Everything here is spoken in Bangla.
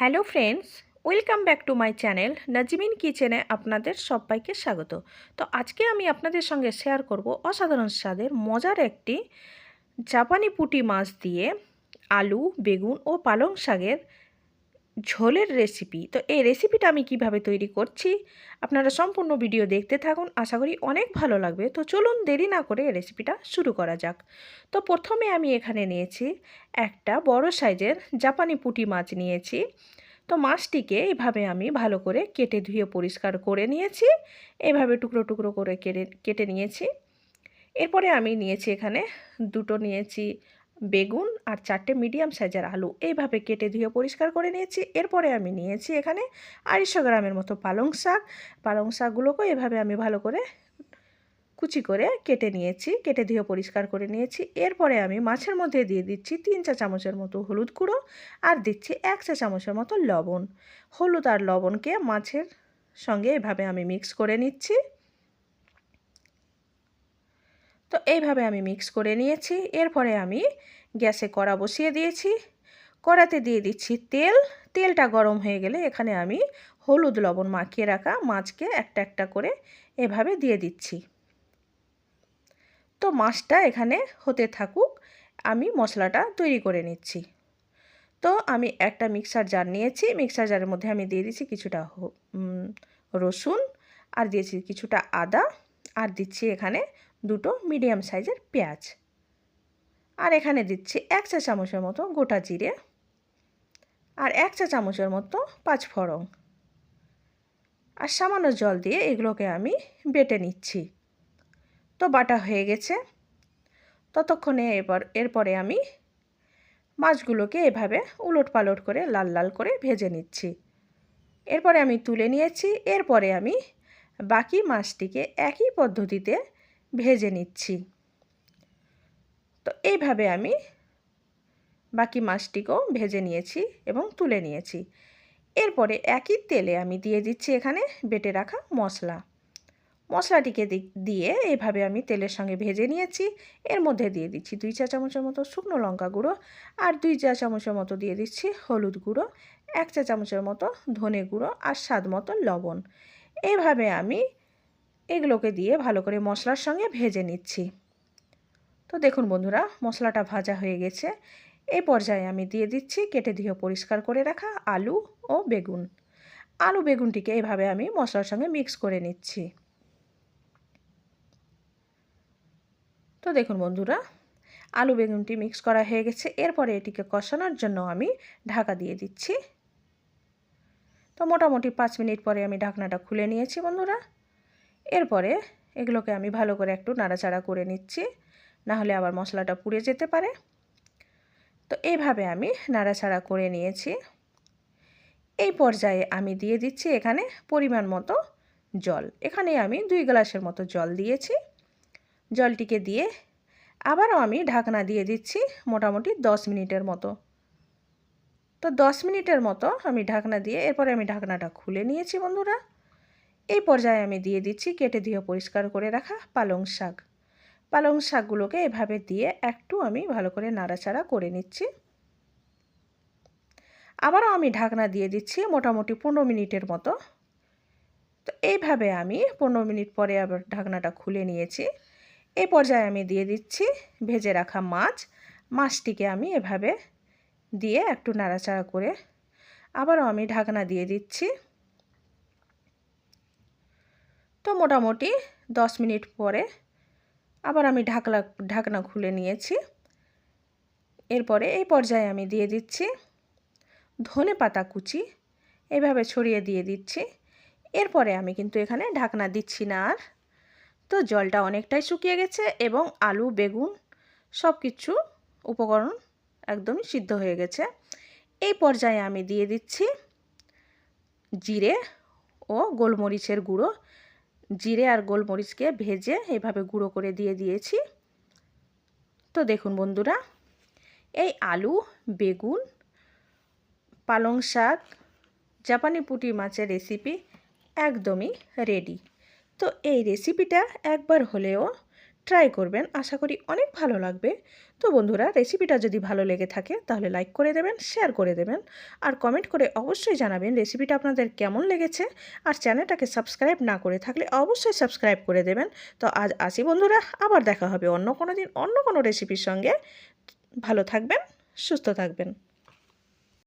Hello friends, welcome back to my channel Nazimin কিচেনে আপনাদের সবাইকে স্বাগত। তো আজকে আমি আপনাদের সঙ্গে শেয়ার করব অসাধারণ স্বাদের মজার একটি জাপানি পুটি মাছ দিয়ে আলু, বেগুন ও পালং শাকের ঝোলের রেসিপি তো এই রেসিপিটা আমি কীভাবে তৈরি করছি, আপনারা সম্পূর্ণ ভিডিও দেখতে থাকুন, আশা করি অনেক ভালো লাগবে। তো চলুন দেরি না করে রেসিপিটা শুরু করা যাক। তো প্রথমে আমি এখানে নিয়েছি একটা বড় সাইজের জাপানি পুঁটি মাছ নিয়েছি। তো মাছটিকে এভাবে আমি ভালো করে কেটে ধুয়ে পরিষ্কার করে নিয়েছি, এভাবে টুকরো টুকরো করে কেটে কেটে নিয়েছি। এরপরে আমি নিয়েছি এখানে দুটো নিয়েছি বেগুন আর চারটে মিডিয়াম সাইজের আলু। এইভাবে কেটে ধুয়ে পরিষ্কার করে নিয়েছি। এরপরে আমি নিয়েছি এখানে আড়াইশো গ্রামের মতো পালং শাক। পালং শাকগুলোকেও এভাবে আমি ভালো করে কুচি করে কেটে নিয়েছি, কেটে ধুয়ে পরিষ্কার করে নিয়েছি। এরপরে আমি মাছের মধ্যে দিয়ে দিচ্ছি তিন চা চামচের মতো হলুদ গুঁড়ো আর দিচ্ছি এক চা চামচের মতো লবণ। হলুদ আর লবণকে মাছের সঙ্গে এভাবে আমি মিক্স করে নিচ্ছি। তো এইভাবে আমি মিক্স করে নিয়েছি। এরপরে আমি গ্যাসে কড়া বসিয়ে দিয়েছি। কড়াতে দিয়ে দিচ্ছি তেল। তেলটা গরম হয়ে গেলে এখানে আমি হলুদ লবণ মাখিয়ে রাখা মাছকে একটা একটা করে এভাবে দিয়ে দিচ্ছি। তো মাছটা এখানে হতে থাকুক, আমি মশলাটা তৈরি করে নিচ্ছি। তো আমি একটা মিক্সার জার নিয়েছি। মিক্সার জারের মধ্যে আমি দিয়ে দিচ্ছি কিছুটা রসুন, আর দিয়েছি কিছুটা আদা, আর দিচ্ছি এখানে দুটো মিডিয়াম সাইজের পেঁয়াজ। আর এখানে দিচ্ছি এক চা চামচের মতো গোটা জিরে আর এক চা চামচের মতো পাঁচ পাঁচফোড়ন আর সামান্য জল দিয়ে এগুলোকে আমি বেটে নিচ্ছি। তো বাটা হয়ে গেছে। ততক্ষণে এবার, এরপরে আমি মাছগুলোকে এভাবে উলট পালট করে লাল লাল করে ভেজে নিচ্ছি। এরপরে আমি তুলে নিয়েছি। এরপরে আমি বাকি মাছটিকে একই পদ্ধতিতে ভেজে নিচ্ছি। তো এইভাবে আমি বাকি মাছটিকেও ভেজে নিয়েছি এবং তুলে নিয়েছি। এরপরে একই তেলে আমি দিয়ে দিচ্ছি এখানে বেটে রাখা মশলা। মশলাটিকে দিয়ে এভাবে আমি তেলের সঙ্গে ভেজে নিয়েছি। এর মধ্যে দিয়ে দিচ্ছি দুই চা চামচের মতো শুকনো লঙ্কা গুঁড়ো আর দুই চা চামচের মতো দিয়ে দিচ্ছি হলুদ গুঁড়ো, এক চা চামচের মতো ধনে গুঁড়ো আর স্বাদ মতো লবণ। এভাবে আমি এগুলোকে দিয়ে ভালো করে মশলার সঙ্গে ভেজে নিচ্ছি। তো দেখুন বন্ধুরা, মশলাটা ভাজা হয়ে গেছে। এই পর্যায়ে আমি দিয়ে দিচ্ছি কেটে দিয়ে পরিষ্কার করে রাখা আলু ও বেগুন। আলু বেগুনটিকে এভাবে আমি মশলার সঙ্গে মিক্স করে নিচ্ছি। তো দেখুন বন্ধুরা, আলু বেগুনটি মিক্স করা হয়ে গেছে। এরপরে এটিকে কষানোর জন্য আমি ঢাকা দিয়ে দিচ্ছি। তো মোটামুটি পাঁচ মিনিট পরে আমি ঢাকনাটা খুলে নিয়েছি বন্ধুরা। এরপরে এগুলোকে আমি ভালো করে একটু নাড়াচাড়া করে নিচ্ছি না হলে আবার মশলাটা পুড়ে যেতে পারে। তো এইভাবে আমি নাড়াচাড়া করে নিয়েছি। এই পর্যায়ে আমি দিয়ে দিচ্ছি এখানে পরিমাণ মতো জল। এখানে আমি দুই গ্লাসের মতো জল দিয়েছি। জলটিকে দিয়ে আবারও আমি ঢাকনা দিয়ে দিচ্ছি মোটামুটি দশ মিনিটের মতো। তো দশ মিনিটের মতো আমি ঢাকনা দিয়ে, এরপরে আমি ঢাকনাটা খুলে নিয়েছি বন্ধুরা। এই পর্যায়ে আমি দিয়ে দিচ্ছি কেটে দিয়ে পরিষ্কার করে রাখা পালং শাক। পালং শাকগুলোকে এভাবে দিয়ে একটু আমি ভালো করে নাড়াচাড়া করে নিচ্ছি। আবারও আমি ঢাকনা দিয়ে দিচ্ছি মোটামুটি পনেরো মিনিটের মতো। তো এইভাবে আমি পনেরো মিনিট পরে আবার ঢাকনাটা খুলে নিয়েছি। এই পর্যায়ে আমি দিয়ে দিচ্ছি ভেজে রাখা মাছ। মাছটিকে আমি এভাবে দিয়ে একটু নাড়াচাড়া করে আবারও আমি ঢাকনা দিয়ে দিচ্ছি তো মোটামুটি দশ মিনিট পরে আবার আমি ঢাকলা, ঢাকনা খুলে নিয়েছি। এরপরে এই পর্যায়ে আমি দিয়ে দিচ্ছি ধনে পাতা কুচি, এভাবে ছড়িয়ে দিয়ে দিচ্ছি। এরপরে আমি কিন্তু এখানে ঢাকনা দিচ্ছি না আর। তো জলটা অনেকটাই শুকিয়ে গেছে এবং আলু, বেগুন সব কিছু উপকরণ একদমই সিদ্ধ হয়ে গেছে। এই পর্যায়ে আমি দিয়ে দিচ্ছি জিরে ও গোলমরিচের গুঁড়ো। জিরে আর গোলমরিচকে ভেজে এভাবে গুঁড়ো করে দিয়ে দিয়েছি। তো দেখুন বন্ধুরা, এই আলু, বেগুন, পালং শাক, জাপানি পুটি মাছের রেসিপি একদমই রেডি তো এই রেসিপিটা একবার হলেও ট্রাই করবেন, আশা করি অনেক ভালো লাগবে। তো বন্ধুরা রেসিপিটা যদি ভালো লেগে থাকে, তাহলে লাইক করে দেবেন শেয়ার করে দেবেন। আর কমেন্ট করে অবশ্যই জানাবেন রেসিপিটা আপনাদের কেমন লেগেছে। আর চ্যানেলটাকে সাবস্ক্রাইব না করে থাকলে অবশ্যই সাবস্ক্রাইব করে দেবেন। তো আজ আসি বন্ধুরা, আবার দেখা হবে অন্য কোনো দিন অন্য কোনো রেসিপির সঙ্গে। ভালো থাকবেন, সুস্থ থাকবেন।